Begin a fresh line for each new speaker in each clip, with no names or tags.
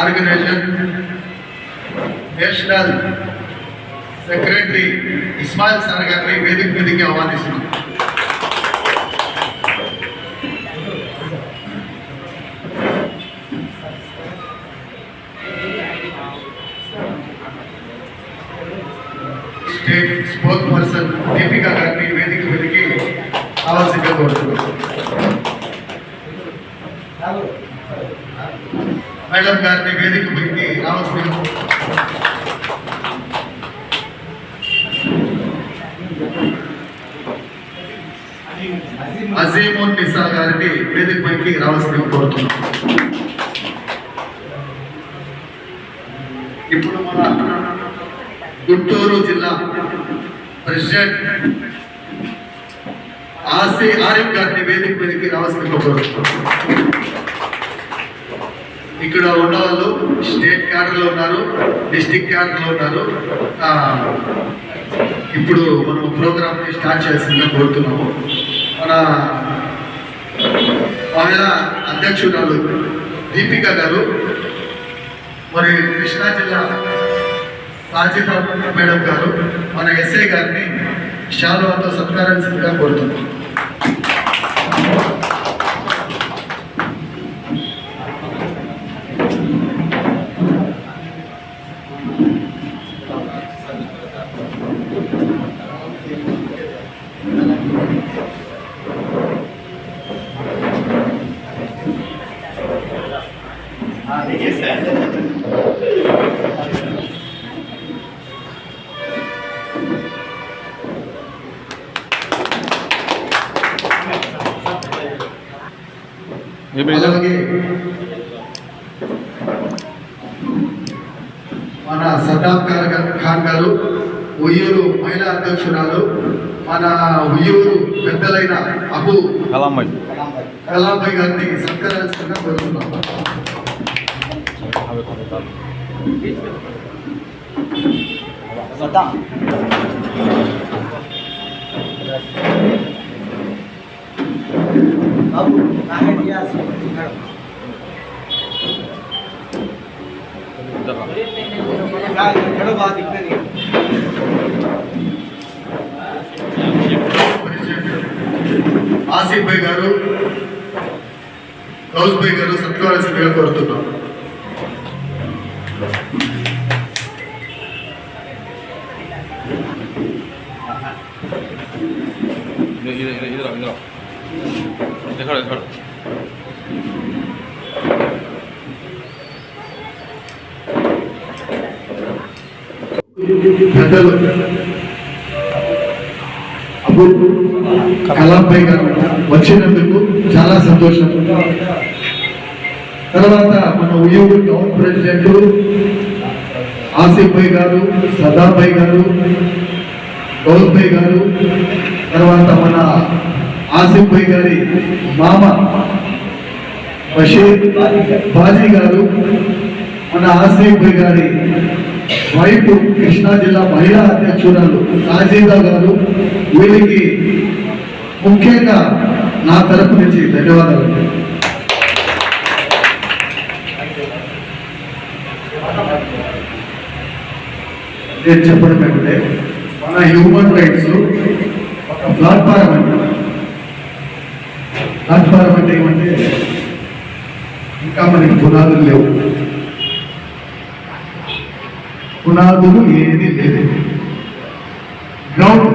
Organization national secretary Ismail sir గారిని వేదిక మీదకి ఆహ్వానిస్తున్నాం. స్టేట్ స్పోర్ట్ పర్సన్ దీపిక గారిని వేదిక మీదకి కావాల్సిందిగా కోరుతున్నాం మేడం గారిని వేదిక పెట్టి రావాల్సిందిగా అజీమున్ నిసా గారిని వేదిక పైకి రావాల్సిందిగా కోరుతున్నాం. ఇప్పుడు మన గుంటూరు జిల్లా ప్రెసిడెంట్ ఆసి ఆరిఫ్ గారిని వేదిక మీదకి రావాల్సిందిగా కోరుతున్నాం. ఇక్కడ ఉన్న వాళ్ళు స్టేట్ క్యాడర్లో ఉన్నారు డిస్టిక్ క్యాడర్లో ఉన్నారు. ఇప్పుడు మనం ప్రోగ్రామ్ని స్టార్ట్ చేయాల్సిందిగా కోరుతున్నాము. మన మహిళ అధ్యక్షురాలు దీపిక గారు మరి కృష్ణా జిల్లా సాజిత మేడం గారు మన ఎస్ఐ గారిని శాలువాతో సత్కారాల్సిందిగా కోరుతున్నాం అలాగే. మన సద్దాం ఖాన్ ఖాన్ గారు ఉయ్యూరు మహిళా అధ్యక్షురాలు మన ఉయ్యూరు పెద్దలైన అబు
కలాంబాయ్
కలాంబాయ్ గారిని సత్కరించకుండా కోరుతున్నాం ఆసిఫ్ భాయ్ గారు గౌస్ భాయ్ గారు సత్కరించకుండా కోరుతున్నాం.
ఎక్కడ ఎక్కడ
పెద్దలు అబు కలాంపై గారు వచ్చినందుకు చాలా సంతోషం. తర్వాత మన ఉయ్యూరు టౌన్ ప్రెసిడెంట్ ఆసిఫ్ భాయ్ గారు సదాభాయ్ గారు గౌస్ భాయ్ గారు తర్వాత మన ఆసిఫ్ భాయ్ గారి మామ బషీర్ బాజీ గారు మన ఆసిఫ్ భాయ్ గారి వైపు కృష్ణా జిల్లా మహిళా అధ్యక్షురాలు రాజీదా గారు వీరికి ముఖ్యంగా నా తరపు నుంచి ధన్యవాదాలు. నేను చెప్పడం ఏమంటే మన హ్యూమన్ రైట్స్ ఒక ప్లాట్ఫారం అంటే ప్లాట్ఫారం అంటే ఏమంటే ఇంకా మనకి పునాదులు లేవు. పునాదులు ఏది లేదు గ్రౌండ్.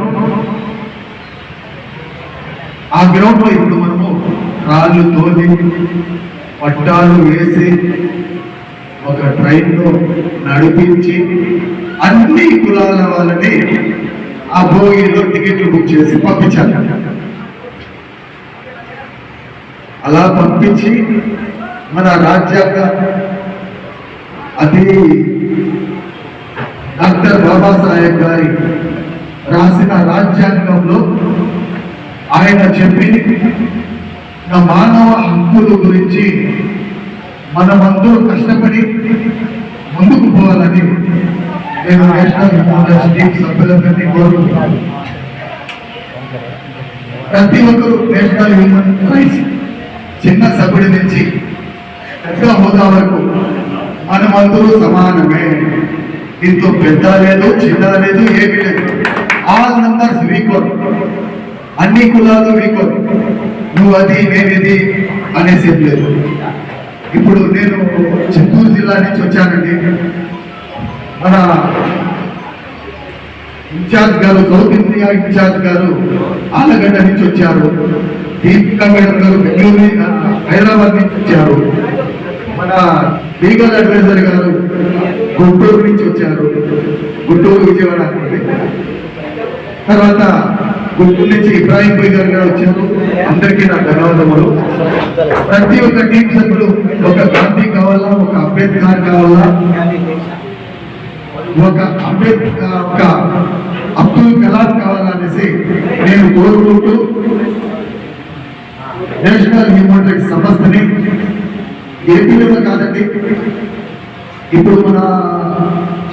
ఆ గ్రౌండ్లో ఇప్పుడు మనము రాళ్ళు తోలి పట్టాలు వేసి ఒక ట్రైన్లో నడిపించి అన్ని కులాల వాళ్ళని ఆ భోగిలో టికెట్లు బుక్ చేసి పంపించాలి. అలా పంపించి మన రాజ్యాంగ అది డాక్టర్ బాబాసాహెబ్ గారి రాసిన రాజ్యాంగంలో ఆయన చెప్పి నా మానవ హక్కుల గురించి మనమందరూ కష్టపడి ముందుకు పోవాలని నేను నేషనల్ హ్యూమన్ టీం సభ్యులందరినీ కోరుకుంటున్నాను. ప్రతి ఒక్కరు నేషనల్ హ్యూమన్ రైట్స్ చిన్న సభ్యుడి నుంచి పెద్ద హోదా వరకు మనమందరూ సమానమే. దీంతో పెద్ద లేదు చిన్న లేదు ఏమి లేదు. ఆల్ నంబర్స్ వీకోర్ అన్ని కులాలు వీకోర్ నువ్వు అది నేనిది అనేసి లేదు. ఇప్పుడు నేను చిత్తూరు జిల్లా నుంచి వచ్చానండి. మన ఇన్ఛార్జ్ గారు సౌత్ ఇండియా ఇన్ఛార్జ్ గారు ఆలగడ్డ నుంచి వచ్చారు. దీపికా మేడం గారు బెంగళూరు హైదరాబాద్ నుంచి వచ్చారు. మన లీగల్ అడ్వైజర్ గారు గుంటూరు నుంచి వచ్చారు. గుంటూరు విజయవాడ తర్వాత గుంటూరు నుంచి ఇబ్రాహిం పై గారు కూడా వచ్చారు. అందరికీ నా ధన్యవాదములు. ప్రతి ఒక్క టీం సభ్యులు ఒక గాంధీ కావాలా ఒక అంబేద్కర్ కావాలా? ఒక అంబేద్కర్ ఒక అబ్దుల్ కలాం కావాలనేసి నేను కోరుకుంటూ నేషనల్ హ్యూమన్ రైట్స్ సంస్థని ఏపీలో కాదండి. ఇప్పుడు మన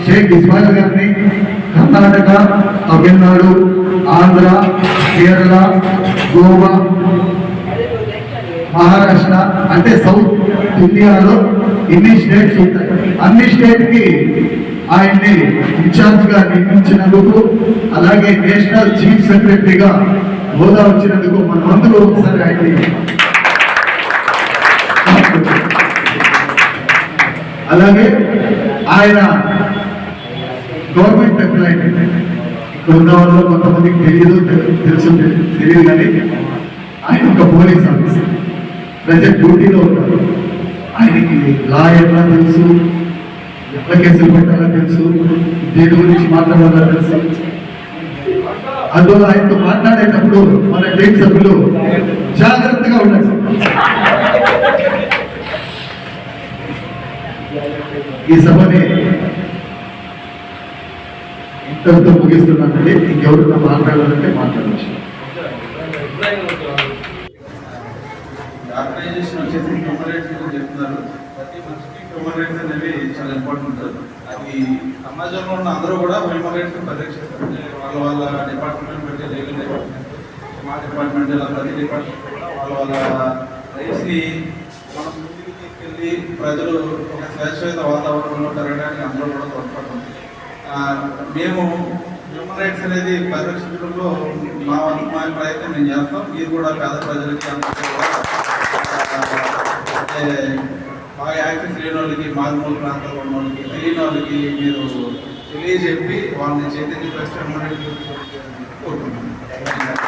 షేక్ ఇస్మాయిల్ గారిని కర్ణాటక తమిళనాడు ఆంధ్ర కేరళ గోవా మహారాష్ట్ర అంటే సౌత్ ఇండియాలో ఇన్ని స్టేట్స్ ఉంటాయి. అన్ని స్టేట్కి ఆయన్ని ఇన్ఛార్జ్గా నియమించినందుకు అలాగే నేషనల్ చీఫ్ సెక్రటరీగా హోదా వచ్చినందుకు మనమందరూ ఒకసారి ఆయన్ని అలాగే ఆయన గవర్నమెంట్ ఎంప్లాయీ. గోదావరిలో కొంతమందికి తెలియదు తెలు- తెలుసు తెలియదు కానీ ఆయన ఒక పోలీస్ ఆఫీసర్. ప్రజెంట్ డ్యూటీలో ఉన్నారు. ఆయనకి లా ఎలా తెలుసు? ఎట్లా కేసులు పెట్టాలో తెలుసు దీని గురించి మాట్లాడాలో తెలుసు. అందువల్ల ఆయనతో మాట్లాడేటప్పుడు మన టీం సభ్యులు జాగ్రత్తగా ఉండాలి ఈ సభని ఇంతటితో ముగిస్తున్నానండి. ఇంకెవరితో మాట్లాడాలంటే మాట్లాడచ్చు
ఆర్గనైజేషన్ వచ్చేసి హ్యూమన్ రైట్స్ గురించి చెప్తున్నారు ప్రతి మనిషికి హ్యూమన్ రైట్స్ అనేవి చాలా ఇంపార్టెంట్ అది సమాజంలో ఉన్న అందరూ కూడా హ్యూమన్ రైట్స్ పరిరక్షిస్తారు. వాళ్ళ వాళ్ళ డిపార్ట్మెంట్ పెట్టి లీగల్ డిపార్ట్మెంట్ మా డిపార్ట్మెంట్ ఇలా ప్రతి డిపార్ట్మెంట్ కూడా వాళ్ళ వాళ్ళ రైట్స్ని మనం ముందుకు తీసుకెళ్ళి ప్రజలు ఒక స్వేచ్ఛయుత వాతావరణంలో పెరగడానికి అందరూ కూడా తోడ్పడుతుంది మేము హ్యూమన్ రైట్స్ అనేది పరిరక్షించడంలో మా మా ప్రయత్నం మేము చేస్తాం. మీరు కూడా పేద ప్రజలకి అందరూ కూడా మా బాగా యాక్సెస్ లేని వాళ్ళకి మారుమూల ప్రాంతాల్లో ఉన్న వాళ్ళకి తెలియని వాళ్ళకి మీరు తెలియజెప్పి వాళ్ళని చైతన్య ప్రశ్న కోరుకుంటున్నాను.